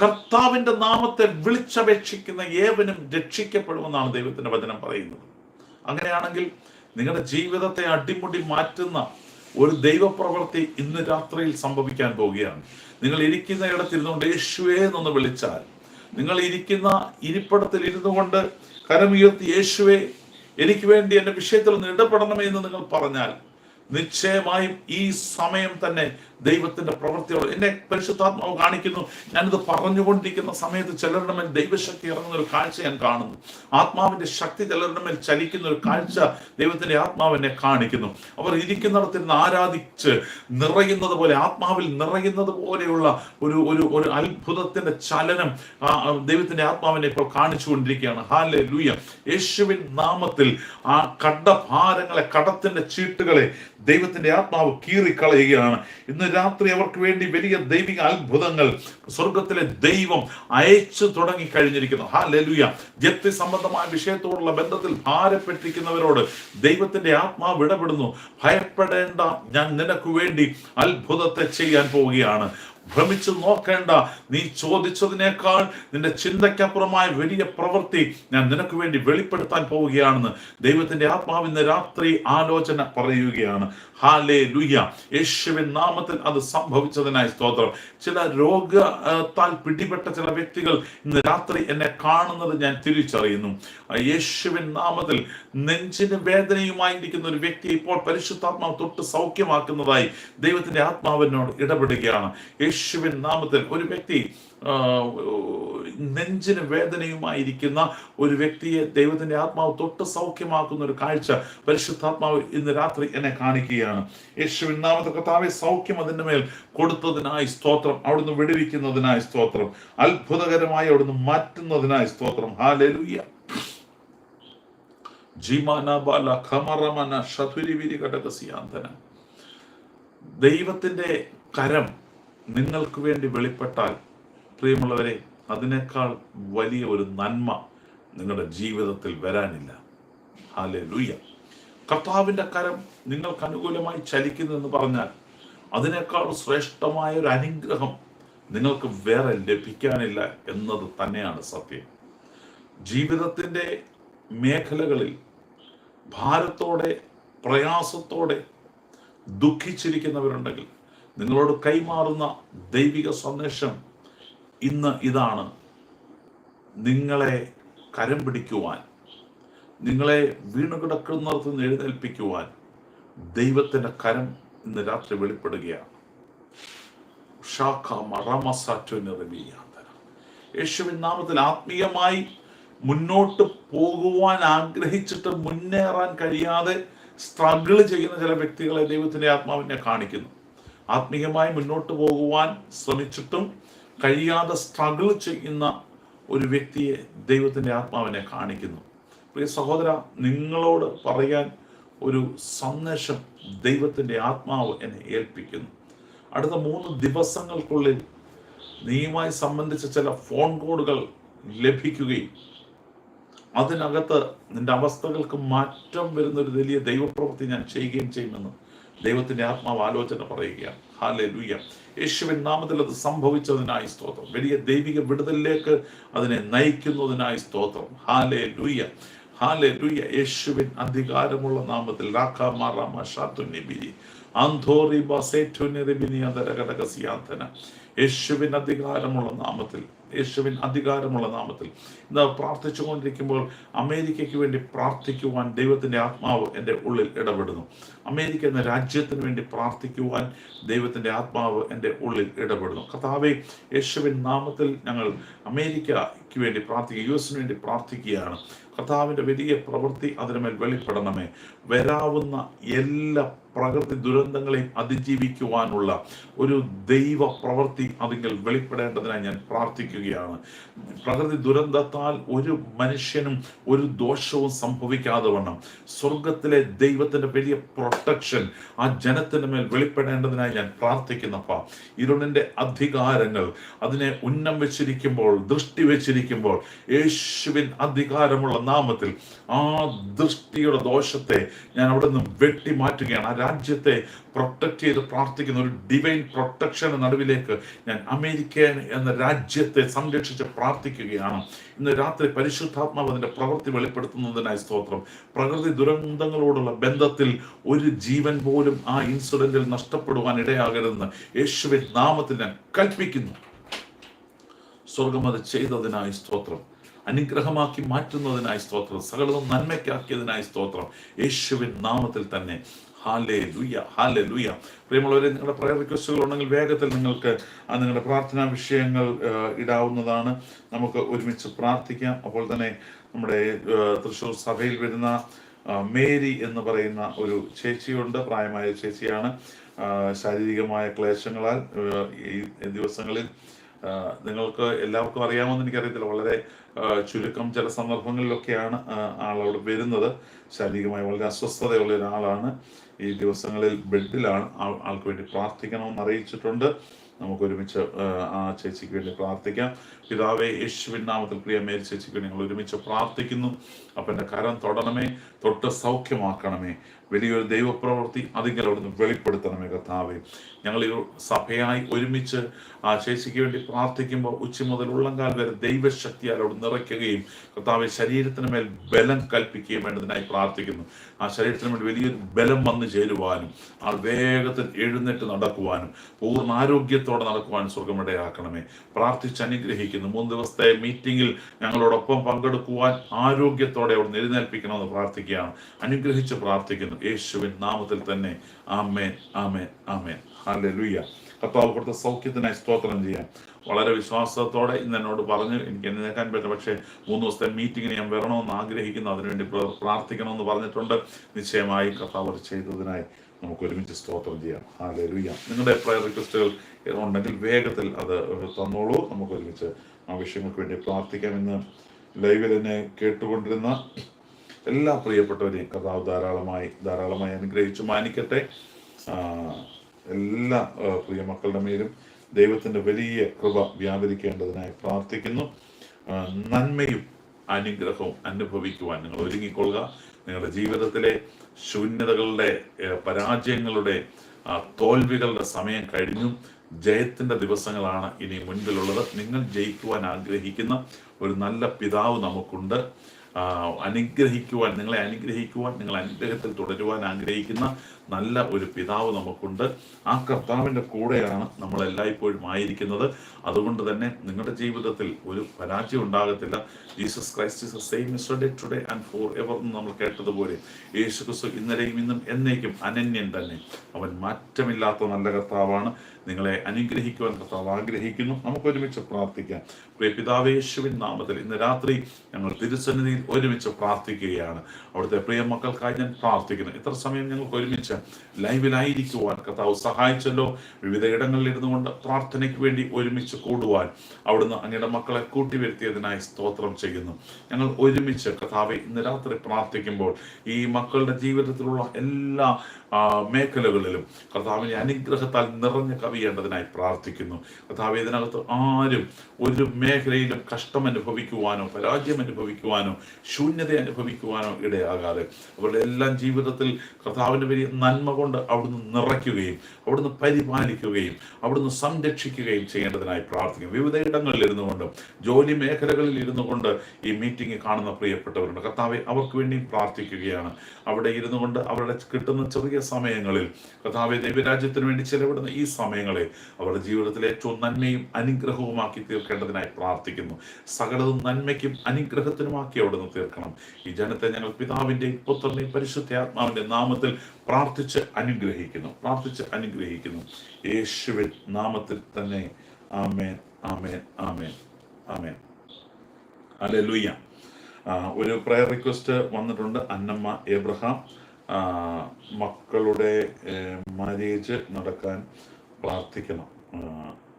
കർത്താവിന്റെ നാമത്തെ വിളിച്ചപേക്ഷിക്കുന്ന ഏവനും രക്ഷിക്കപ്പെടുമെന്നാണ് ദൈവത്തിന്റെ വചനം പറയുന്നത്. അങ്ങനെയാണെങ്കിൽ നിങ്ങളുടെ ജീവിതത്തെ അടിമുടി മാറ്റുന്ന ഒരു ദൈവപ്രവൃത്തി ഇന്ന് രാത്രിയിൽ സംഭവിക്കാൻ പോവുകയാണ്. നിങ്ങൾ ഇരിക്കുന്ന ഇടത്തിരുന്നുകൊണ്ട് യേശുവേ എന്നൊന്ന് വിളിച്ചാൽ നിങ്ങൾ ഇരിക്കുന്ന ഇരിപ്പിടത്തിൽ ഇരുന്നു കൊണ്ട് കരമുയർത്തി യേശുവേ എനിക്ക് വേണ്ടി എന്റെ വിഷയത്തിൽ ഒന്ന് ഇടപെടണമേ എന്ന് നിങ്ങൾ പറഞ്ഞാൽ നിശ്ചയമായും ഈ സമയം തന്നെ ദൈവത്തിന്റെ പ്രവൃത്തികൾ എന്നെ പരിശുദ്ധാത്മാവ് കാണിക്കുന്നു. ഞാനിത് പറഞ്ഞുകൊണ്ടിരിക്കുന്ന സമയത്ത് ചിലരുടെ മേൽ ദൈവശക്തി ഇറങ്ങുന്ന ഒരു കാഴ്ച ഞാൻ കാണുന്നു. ആത്മാവിന്റെ ശക്തി ചിലരുടെ മേൽ ചലിക്കുന്ന ഒരു കാഴ്ച ദൈവത്തിന്റെ ആത്മാവ് എന്നെ കാണിക്കുന്നു. അവർ ഇരിക്കുന്നിടത്തിരുന്ന് ആരാധിച്ച് നിറയുന്നത് പോലെ ആത്മാവിൽ നിറയുന്നത് പോലെയുള്ള ഒരു ഒരു ഒരു അത്ഭുതത്തിന്റെ ചലനം ദൈവത്തിന്റെ ആത്മാവിനെ ഇപ്പോൾ കാണിച്ചുകൊണ്ടിരിക്കുകയാണ്. ഹാലെ ലൂയ യേശുവിൻ നാമത്തിൽ ആ കടഭാരങ്ങളെ കടത്തിന്റെ ചീട്ടുകളെ ദൈവത്തിന്റെ ആത്മാവ് കീറിക്കളയുകയാണ്. ഇന്ന് രാത്രി അവർക്ക് വേണ്ടി വലിയ ദൈവിക അത്ഭുതങ്ങൾ സ്വർഗത്തിലെ ദൈവം അയച്ചു തുടങ്ങി കഴിഞ്ഞിരിക്കുന്നു ഹാ ലലുയ ജപ്തി സംബന്ധമായ വിഷയത്തോടുള്ള ബന്ധത്തിൽ ഭാരപ്പെട്ടിരിക്കുന്നവരോട് ദൈവത്തിന്റെ ആത്മാവ് ഇടപെടുന്നു. ഭയപ്പെടേണ്ട ഞാൻ നിനക്ക് വേണ്ടി അത്ഭുതത്തെ ചെയ്യാൻ പോവുകയാണ്. ഭ്രമിച്ചു നോക്കേണ്ട. നീ ചോദിച്ചതിനേക്കാൾ നിന്റെ ചിന്തയ്ക്കപ്പുറമായ വലിയ പ്രവൃത്തി ഞാൻ നിനക്ക് വേണ്ടി വെളിപ്പെടുത്താൻ പോവുകയാണെന്ന് ദൈവത്തിന്റെ ആത്മാവിന്റെ രാത്രി ആലോചന പറയുകയാണ്. ഹാലേ ലുയ്യ യേശുവിൻ നാമത്തിൽ അത് സംഭവിച്ചതിനായി സ്തോത്രം. ചില രോഗത്താൽ പിടിപെട്ട ചില വ്യക്തികൾ ഇന്ന് രാത്രി എന്നെ കാണുന്നത് ഞാൻ തിരിച്ചറിയുന്നു. യേശുവിൻ നാമത്തിൽ നെഞ്ചിന് വേദനയുമായിരിക്കുന്ന ഒരു വ്യക്തി ഇപ്പോൾ പരിശുദ്ധാത്മാവ് തൊട്ട് സൗഖ്യമാക്കുന്നതായി ദൈവത്തിന്റെ ആത്മാവിനോട് ഇടപെടുകയാണ്. യേശുവിൻ നാമത്തിൽ ഒരു വ്യക്തി നെഞ്ചിന് വേദനയുമായിരിക്കുന്ന ഒരു വ്യക്തിയെ ദൈവത്തിന്റെ ആത്മാവ് തൊട്ട് സൗഖ്യമാക്കുന്ന ഒരു കാഴ്ച പരിശുദ്ധാത്മാവ് ഇന്ന് രാത്രി എന്നെ കാണിക്കുകയാണ്. യേശുവിൻ നാമത്തെ കർത്താവെ സൗഖ്യം അതിന്റെ മേൽ കൊടുത്തതിനായി സ്തോത്രം അവിടുന്ന് വിടുവിക്കുന്നതിനായി സ്തോത്രം അത്ഭുതകരമായി അവിടുന്ന് മാറ്റുന്നതിനായി സ്തോത്രം. ഹാ ലലുയ്യ ഘടകസിയാന്തന ദൈവത്തിന്റെ കരം നിങ്ങൾക്ക് വേണ്ടി വെളിപ്പെട്ടാൽ പ്രിയമുള്ളവരെ അതിനേക്കാൾ വലിയ ഒരു നന്മ നിങ്ങളുടെ ജീവിതത്തിൽ വരാനില്ല. ഹാലെ ലൂയ കർത്താവിന്റെ കരം നിങ്ങൾക്ക് അനുകൂലമായി ചലിക്കുന്നു എന്ന് പറഞ്ഞാൽ അതിനേക്കാൾ ശ്രേഷ്ഠമായ ഒരു അനുഗ്രഹം നിങ്ങൾക്ക് വേറെ ലഭിക്കാനില്ല എന്നത് തന്നെയാണ് സത്യം. ജീവിതത്തിന്റെ മേഖലകളിൽ ഭാരത്തോടെ പ്രയാസത്തോടെ ദുഃഖിച്ചിരിക്കുന്നവരുണ്ടെങ്കിൽ നിങ്ങളോട് കൈമാറുന്ന ദൈവിക സന്ദേശം ഇന്ന് ഇതാണ്. നിങ്ങളെ കരം പിടിക്കുവാൻ നിങ്ങളെ വീണുകിടക്കുന്നിടത്ത് നിന്ന് എഴുന്നേൽപ്പിക്കുവാൻ ദൈവത്തിന്റെ കരം ഇന്ന് രാത്രി വെളിപ്പെടുകയാണ്. യേശുവിൻ നാമത്തിൽ ആത്മീയമായി മുന്നോട്ട് പോകുവാൻ ആഗ്രഹിച്ചിട്ട് മുന്നേറാൻ കഴിയാതെ സ്ട്രഗിൾ ചെയ്യുന്ന ചില വ്യക്തികളെ ദൈവത്തിന്റെ ആത്മാവിനെ കാണിക്കുന്നു. ആത്മീയമായി മുന്നോട്ട് പോകുവാൻ ശ്രമിച്ചിട്ടും കഴിയാതെ സ്ട്രഗിൾ ചെയ്യുന്ന ഒരു വ്യക്തിയെ ദൈവത്തിന്റെ ആത്മാവിനെ കാണിക്കുന്നു. പ്രിയ സഹോദര നിങ്ങളോട് പറയാൻ ഒരു സന്ദേശം ദൈവത്തിന്റെ ആത്മാവ് എന്നെ ഏൽപ്പിക്കുന്നു. അടുത്ത മൂന്ന് ദിവസങ്ങൾക്കുള്ളിൽ നീയുമായി സംബന്ധിച്ച ചില ഫോൺ കോളുകൾ ലഭിക്കുകയും അതിനകത്ത് നിന്റെ അവസ്ഥകൾക്ക് മാറ്റം വരുന്ന ഒരു വലിയ ദൈവപ്രവൃത്തി ഞാൻ ചെയ്യുകയും ചെയ്യുമെന്ന് ദൈവത്തിന്റെ ആത്മാവ് ആലോചന പറയുകയാണ്. ഹാലെ യേശുവിൻ നാമത്തിൽ അത് സംഭവിച്ചതിനായി സ്തോത്രം. വലിയ ദൈവിക വിടുതലിലേക്ക് അതിനെ നയിക്കുന്നതിനായി സ്തോത്രം. ഹാലെ ലൂയ ഹാലെ ലൂയ യേശുവിൻ അധികാരമുള്ള നാമത്തിൽ. യേശുവിൻ അധികാരമുള്ള നാമത്തിൽ. യേശുവിൻ അധികാരമുള്ള നാമത്തിൽ. ഇന്ന് പ്രാർത്ഥിച്ചുകൊണ്ടിരിക്കുമ്പോൾ അമേരിക്കയ്ക്ക് വേണ്ടി പ്രാർത്ഥിക്കുവാൻ ദൈവത്തിന്റെ ആത്മാവ് എന്റെ ഉള്ളിൽ ഇടപെടുന്നു. അമേരിക്ക എന്ന രാജ്യത്തിന് വേണ്ടി പ്രാർത്ഥിക്കുവാൻ ദൈവത്തിന്റെ ആത്മാവ് എന്റെ ഉള്ളിൽ ഇടപെടുന്നു. കഥാവെ യേശുവിൻ നാമത്തിൽ ഞങ്ങൾ അമേരിക്കയ്ക്ക് വേണ്ടി പ്രാർത്ഥിക്കുക യു എസിന് വേണ്ടി പ്രാർത്ഥിക്കുകയാണ്. കർത്താവിന്റെ വലിയ പ്രവൃത്തി അതിനുമേൽ വെളിപ്പെടണമേ. വരാവുന്ന എല്ലാ പ്രകൃതി ദുരന്തങ്ങളെ അതിജീവിക്കുവാനുള്ള ഒരു ദൈവ പ്രവൃത്തി അതിങ്കിൽ വെളിപ്പെടേണ്ടതിനായി ഞാൻ പ്രാർത്ഥിക്കുകയാണ്. പ്രകൃതി ദുരന്തത്താൽ ഒരു മനുഷ്യനും ഒരു ദോഷവും സംഭവിക്കാതെ വണ്ണം. സ്വർഗത്തിലെ ദൈവത്തിന്റെ വലിയ പ്രൊട്ടക്ഷൻ ആ ജനത്തിന്റെ മേൽ വെളിപ്പെടേണ്ടതിനായി ഞാൻ പ്രാർത്ഥിക്കുന്നപ്പ ഇരുളിന്റെ അധികാരങ്ങൾ അതിനെ ഉന്നം വെച്ചിരിക്കുമ്പോൾ ദൃഷ്ടി വെച്ചിരിക്കുമ്പോൾ യേശുവിൻ അധികാരമുള്ള നാമത്തിൽ ആ ദൃഷ്ടിയുടെ ദോഷത്തെ ഞാൻ അവിടെ നിന്ന് വെട്ടിമാറ്റുകയാണ്. ആ രാജ്യത്തെ പ്രൊട്ടക്ട് ചെയ്ത് പ്രാർത്ഥിക്കുന്ന ഒരു ഡിവൈൻ പ്രൊട്ടക്ഷന് നടുവിലേക്ക് ഞാൻ അമേരിക്ക എന്ന രാജ്യത്തെ സംരക്ഷിച്ച് പ്രാർത്ഥിക്കുകയാണ്. ഇന്ന് രാത്രി പരിശുദ്ധാത്മാവ് അതിന്റെ പ്രവൃത്തി വെളിപ്പെടുത്തുന്നതിനായി സ്തോത്രം. പ്രകൃതി ദുരന്തങ്ങളോടുള്ള ബന്ധത്തിൽ ഒരു ജീവൻ പോലും ആ ഇൻസിഡന്റിൽ നഷ്ടപ്പെടുവാൻ ഇടയാകരുതെന്ന് യേശുവിൻ നാമത്തിൽ ഞാൻ കൽപ്പിക്കുന്നു. സ്വർഗം അത് ചെയ്തതിനായി സ്തോത്രം. അനുഗ്രഹമാക്കി മാറ്റുന്നതിനായി സ്തോത്രം. സകലതും നന്മയ്ക്കാക്കിയതിനായി സ്തോത്രം. യേശുവിൻ നാമത്തിൽ തന്നെ. ഹാലേ പ്രിയമുള്ളവരെ നിങ്ങളുടെ പ്രയർ റിക്വസ്റ്റുകൾ ഉണ്ടെങ്കിൽ വേഗത്തിൽ നിങ്ങൾക്ക് ആ നിങ്ങളുടെ പ്രാർത്ഥനാ വിഷയങ്ങൾ ഇടാവുന്നതാണ്. നമുക്ക് ഒരുമിച്ച് പ്രാർത്ഥിക്കാം. അപ്പോൾ തന്നെ നമ്മുടെ തൃശ്ശൂർ സഭയിൽ വരുന്ന മേരി എന്ന് പറയുന്ന ഒരു ചേച്ചിയുണ്ട്. പ്രായമായ ചേച്ചിയാണ്. ശാരീരികമായ ക്ലേശങ്ങളാൽ ഈ ദിവസങ്ങളിൽ നിങ്ങൾക്ക് എല്ലാവർക്കും അറിയാമെന്ന് എനിക്കറിയത്തില്ല. വളരെ ചുരുക്കം ചില സന്ദർഭങ്ങളിലൊക്കെയാണ് ആളവിടെ വരുന്നത്. ശാരീരികമായി വളരെ അസ്വസ്ഥതയുള്ള ഒരാളാണ്. ഈ ദിവസങ്ങളിൽ ബെഡിലാണ് ആൾക്ക് വേണ്ടി പ്രാർത്ഥിക്കണമെന്ന് അറിയിച്ചിട്ടുണ്ട്. നമുക്ക് ഒരുമിച്ച് ആ, ആ ചേച്ചിക്ക് വേണ്ടി പ്രാർത്ഥിക്കാം. പിതാവെ യേശുവിൻ നാമത്തിൽ പ്രിയ മേരി ചേച്ചിക്ക് വേണ്ടി ഞങ്ങൾ ഒരുമിച്ച് പ്രാർത്ഥിക്കുന്നു. അപ്പന്റെ കരം തൊടണമേ തൊട്ട് സൗഖ്യമാക്കണമേ. വലിയൊരു ദൈവപ്രവൃത്തി അതിങ്ങനെ അവിടുന്ന് വെളിപ്പെടുത്തണമേ കർത്താവെ. ഞങ്ങൾ ഈ സഭയായി ഒരുമിച്ച് ആ ശേഷിക്ക് വേണ്ടി പ്രാർത്ഥിക്കുമ്പോൾ ഉച്ച മുതൽ ഉള്ളങ്കാൽ വരെ ദൈവശക്തിയാൽ അവിടെ നിറയ്ക്കുകയും കർത്താവെ ശരീരത്തിന് മേൽ ബലം കൽപ്പിക്കുകയും വേണ്ടതിനായി പ്രാർത്ഥിക്കുന്നു. ആ ശരീരത്തിന് വേണ്ടി വലിയൊരു ബലം വന്നു ചേരുവാനും ആ വേഗത്തിൽ എഴുന്നേറ്റ് നടക്കുവാനും പൂർണ ആരോഗ്യത്തോടെ നടക്കുവാനും സ്വർഗമിടയാക്കണമേ പ്രാർത്ഥിച്ച് അനുഗ്രഹിക്കുന്നു. മൂന്ന് ദിവസത്തെ മീറ്റിംഗിൽ ഞങ്ങളോടൊപ്പം പങ്കെടുക്കുവാൻ ആരോഗ്യത്തോടെ അവിടെ എഴുന്നേൽപ്പിക്കണമെന്ന് പ്രാർത്ഥിക്കുകയാണ്. അനുഗ്രഹിച്ച് പ്രാർത്ഥിക്കുന്നു. യേശുവിൻ നാമത്തിൽ തന്നെ. ആമേൻ ആമേൻ ആമേൻ. ഹാലലുയ്യ കർത്താവ് കൊടുത്ത സൗഖ്യത്തിനായി സ്തോത്രം ചെയ്യാം. വളരെ വിശ്വാസത്തോടെ ഇന്ന് എന്നോട് പറഞ്ഞു എനിക്ക് എഴുന്നേക്കാൻ പറ്റും പക്ഷേ മൂന്ന് ദിവസത്തെ മീറ്റിങ്ങിന് ഞാൻ വരണമെന്ന് ആഗ്രഹിക്കുന്നു. അതിനുവേണ്ടി പ്ര- പ്രാർത്ഥിക്കണമെന്ന് പറഞ്ഞിട്ടുണ്ട്. നിശ്ചയമായി കർത്താവ് ചെയ്തതിനായി നമുക്ക് ഒരുമിച്ച് സ്തോത്രം ചെയ്യാം. ഹാലലുയ്യ നിങ്ങളുടെ പ്രയർ റിക്വസ്റ്റുകൾ ഉണ്ടെങ്കിൽ വേഗത്തിൽ അത് തന്നോളൂ. നമുക്ക് ഒരുമിച്ച് ആ വിഷയങ്ങൾക്ക് വേണ്ടി പ്രാർത്ഥിക്കാമെന്ന് ലൈവിൽ എന്നെ കേട്ടുകൊണ്ടിരുന്ന എല്ലാ പ്രിയപ്പെട്ടവരെയും കർത്താവ് ധാരാളമായി ധാരാളമായി അനുഗ്രഹിച്ചു മാനിക്കട്ടെ. എല്ലാ പ്രിയ മക്കളുടെ മേലും ദൈവത്തിന്റെ വലിയ കൃപ വ്യാപരിക്കേണ്ടതിനായി പ്രാർത്ഥിക്കുന്നു. നന്മയും അനുഗ്രഹവും അനുഭവിക്കുവാൻ നിങ്ങൾ ഒരുങ്ങിക്കൊള്ളുക. നിങ്ങളുടെ ജീവിതത്തിലെ ശൂന്യതകളുടെ പരാജയങ്ങളുടെ തോൽവികളുടെ സമയം കഴിഞ്ഞു. ജയത്തിന്റെ ദിവസങ്ങളാണ് ഇനി മുൻപിലുള്ളത്. നിങ്ങൾ ജയിക്കുവാൻ ആഗ്രഹിക്കുന്ന ഒരു നല്ല പിതാവ് നമുക്കുണ്ട്. അനുഗ്രഹിക്കുവാൻ നിങ്ങളെ അനുഗ്രഹിക്കുവാൻ നിങ്ങൾ അനുഗ്രഹത്തിൽ തുടരുവാൻ ആഗ്രഹിക്കുന്ന നല്ല ഒരു പിതാവ് നമുക്കുണ്ട്. ആ കർത്താവിന്റെ കൂടെയാണ് നമ്മൾ എല്ലായ്പ്പോഴും ആയിരിക്കുന്നത്. അതുകൊണ്ട് തന്നെ നിങ്ങളുടെ ജീവിതത്തിൽ ഒരു പരാജയം ഉണ്ടാകത്തില്ല. Jesus Christ is same yesterday today and forever എന്ന് നമ്മൾ കേട്ടതുപോലെ യേശു ക്രിസ്തു ഇന്നലെയും ഇന്നും എന്നേക്കും അനന്യൻ തന്നെ. അവൻ മാറ്റമില്ലാത്ത നല്ല കർത്താവാണ്. നിങ്ങളെ അനുഗ്രഹിക്കുവാൻ കർത്താവ് ആഗ്രഹിക്കുന്നു. നമുക്ക് ഒരുമിച്ച് പ്രാർത്ഥിക്കാം. പ്രിയ പിതാവേശുവിൻ നാമത്തിൽ ഇന്ന് രാത്രി ഞങ്ങൾ തിരുസന്നിധിയിൽ ഒരുമിച്ച് പ്രാർത്ഥിക്കുകയാണ്. അവിടുത്തെ പ്രിയ മക്കൾക്കായി ഞാൻ പ്രാർത്ഥിക്കുന്നു. ഇത്ര സമയം ഞങ്ങൾക്ക് ഒരുമിച്ച് ലൈവിലായിരിക്കുവാൻ കർത്താവ് സഹായിച്ചല്ലോ. വിവിധ ഇടങ്ങളിൽ ഇരുന്നു കൊണ്ട് പ്രാർത്ഥനയ്ക്ക് വേണ്ടി ഒരുമിച്ച് കൂടുവാൻ അവിടുന്ന് അങ്ങയുടെ മക്കളെ കൂട്ടി വരുത്തിയതിനായി സ്തോത്രം ചെയ്യുന്നു. ഞങ്ങൾ ഒരുമിച്ച് കർത്താവെ ഇന്ന് രാത്രി പ്രാർത്ഥിക്കുമ്പോൾ ഈ മക്കളുടെ ജീവിതത്തിലുള്ള എല്ലാ മേഖലകളിലും കർത്താവിനെ അനുഗ്രഹത്താൽ നിറഞ്ഞ കവിയേണ്ടതിനായി പ്രാർത്ഥിക്കുന്നു. കഥാവ് ഇതിനകത്ത് ആരും ഒരു മേഖലയിലും കഷ്ടം അനുഭവിക്കുവാനോ പരാജയം അനുഭവിക്കുവാനോ ശൂന്യത അനുഭവിക്കുവാനോ ഇടയാകാതെ അവരുടെ എല്ലാം ജീവിതത്തിൽ കർത്താവിന്റെ വലിയ നന്മ കൊണ്ട് അവിടുന്ന് നിറയ്ക്കുകയും അവിടുന്ന് പരിപാലിക്കുകയും അവിടുന്ന് സംരക്ഷിക്കുകയും ചെയ്യേണ്ടതിനായി പ്രാർത്ഥിക്കും വിവിധ ഇടങ്ങളിൽ ഇരുന്നു കൊണ്ടും ജോലി മേഖലകളിൽ ഇരുന്നു കൊണ്ട് ഈ മീറ്റിംഗ് കാണുന്ന പ്രിയപ്പെട്ടവരുണ്ട്. കർത്താവെ അവർക്ക് വേണ്ടിയും പ്രാർത്ഥിക്കുകയാണ്. അവിടെ ഇരുന്നു കൊണ്ട് അവരുടെ കിട്ടുന്ന ചെറിയ സമയങ്ങളിൽ കർത്താവെ ദൈവരാജ്യത്തിന് വേണ്ടി ചെലവിടുന്ന ഈ സമയങ്ങളെ അവരുടെ ജീവിതത്തിലെ ഏറ്റവും നന്മയും അനുഗ്രഹവുമാക്കി തീർക്കേണ്ടതിനായി പ്രാർത്ഥിക്കുന്നു. സകലതും നന്മയ്ക്കും അനുഗ്രഹത്തിനുമാക്കി അവിടുന്ന് തീർക്കണം. ഈ ജനത്തെ ഞങ്ങൾ പിതാവിന്റെയും പുത്രനെ പരിശുദ്ധ ആത്മാവിന്റെ നാമത്തിൽ പ്രാർത്ഥിച്ച് അനുഗ്രഹിക്കുന്നു. പ്രാർത്ഥിച്ച് അനുഗ്രഹിക്കുന്നു. യേശുവിൻ നാമത്തിൽ തന്നെ ആമേൻ ആമേൻ ആമേൻ ആമേൻ. അല്ലെ ലൂയ്യ ഒരു പ്രയർ റിക്വസ്റ്റ് വന്നിട്ടുണ്ട്. അന്നമ്മ എബ്രഹാം മക്കളുടെ മാരേജ് നടക്കാൻ പ്രാർത്ഥിക്കണം.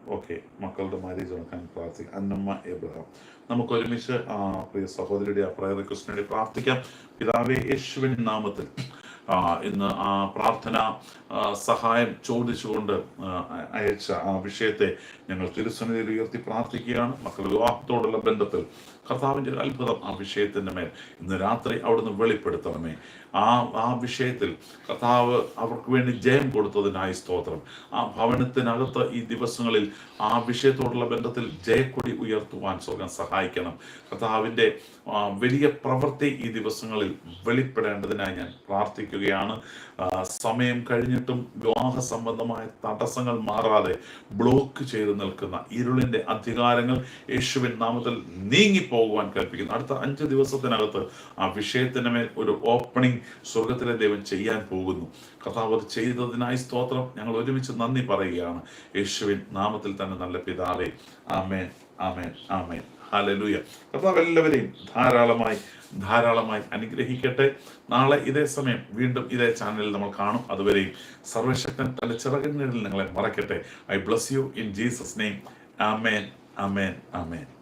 ഓക്കെ. മക്കളുടെ മാരേജ് നടക്കാൻ പ്രാർത്ഥിക്കാം അന്നമ്മ എബ്രഹാം. നമുക്ക് ഒരുമിച്ച് ആ, പ്രിയ സഹോദരിയുടെ ആ പ്രയർ വേണ്ടി പ്രാർത്ഥിക്കാം. പിതാവേ യേശുവിൻ നാമത്തിൽ ഇന്ന് ആ പ്രാർത്ഥന സഹായം ചോദിച്ചുകൊണ്ട് അയച്ച ആ വിഷയത്തെ ഞങ്ങൾ തിരുസന്നിധിയിൽ ഉയർത്തി പ്രാർത്ഥിക്കുകയാണ്. മക്കളുടെ വിവാഹത്തോടുള്ള ബന്ധത്തിൽ കർത്താവിന്റെ ഒരു അത്ഭുതം ആ വിഷയത്തിന്റെ മേൽ ഇന്ന് രാത്രി അവിടുന്ന് വെളിപ്പെടുത്തണമേ. ആ ആ വിഷയത്തിൽ കർത്താവ് അവർക്ക് വേണ്ടി ജയം കൊടുത്തതിനായി സ്തോത്രം. ആ ഭവനത്തിനകത്ത് ഈ ദിവസങ്ങളിൽ ആ വിഷയത്തോടുള്ള ബന്ധത്തിൽ ജയക്കൊടി ഉയർത്തുവാൻ സ്വർഗം സഹായിക്കണം. കർത്താവിന്റെ വലിയ പ്രവൃത്തി ഈ ദിവസങ്ങളിൽ വെളിപ്പെടേണ്ടതിനായി ഞാൻ പ്രാർത്ഥിക്കുകയാണ്. സമയം കഴിഞ്ഞിട്ടും വിവാഹ സംബന്ധമായ തടസ്സങ്ങൾ മാറാതെ ബ്ലോക്ക് ചെയ്ത് നിൽക്കുന്ന ഇരുളിന്റെ അധികാരങ്ങൾ യേശുവിൻ നാമത്തിൽ നീങ്ങിപ്പോകുവാൻ കൽപ്പിക്കുന്നു. അടുത്ത അഞ്ച് ദിവസത്തിനകത്ത് ആ വിഷയത്തിന് മേൽ ഒരു ഓപ്പണിംഗ് സ്വർഗത്തിലെ ദൈവം ചെയ്യാൻ പോകുന്നു. കർത്താവ് അത് ചെയ്തതിനായി സ്തോത്രം. ഞങ്ങൾ ഒരുമിച്ച് നന്ദി പറയുകയാണ്. യേശുവിൻ നാമത്തിൽ തന്നെ നല്ല പിതാവേ. ആമേൻ ആമേൻ ആമേൻ. ഹാലലൂയ കർത്താവ് എല്ലാവരെയും ധാരാളമായി ധാരാളമായി അനുഗ്രഹിക്കട്ടെ. നാളെ ഇതേ സമയം വീണ്ടും ഇതേ ചാനലിൽ നമ്മൾ കാണും. അതുവരെയും സർവശക്തൻ തന്റെ ചിറകിനിൽ നിങ്ങളെ മറക്കട്ടെ. I bless you in Jesus name. ആമേൻ ആമേൻ ആമേൻ.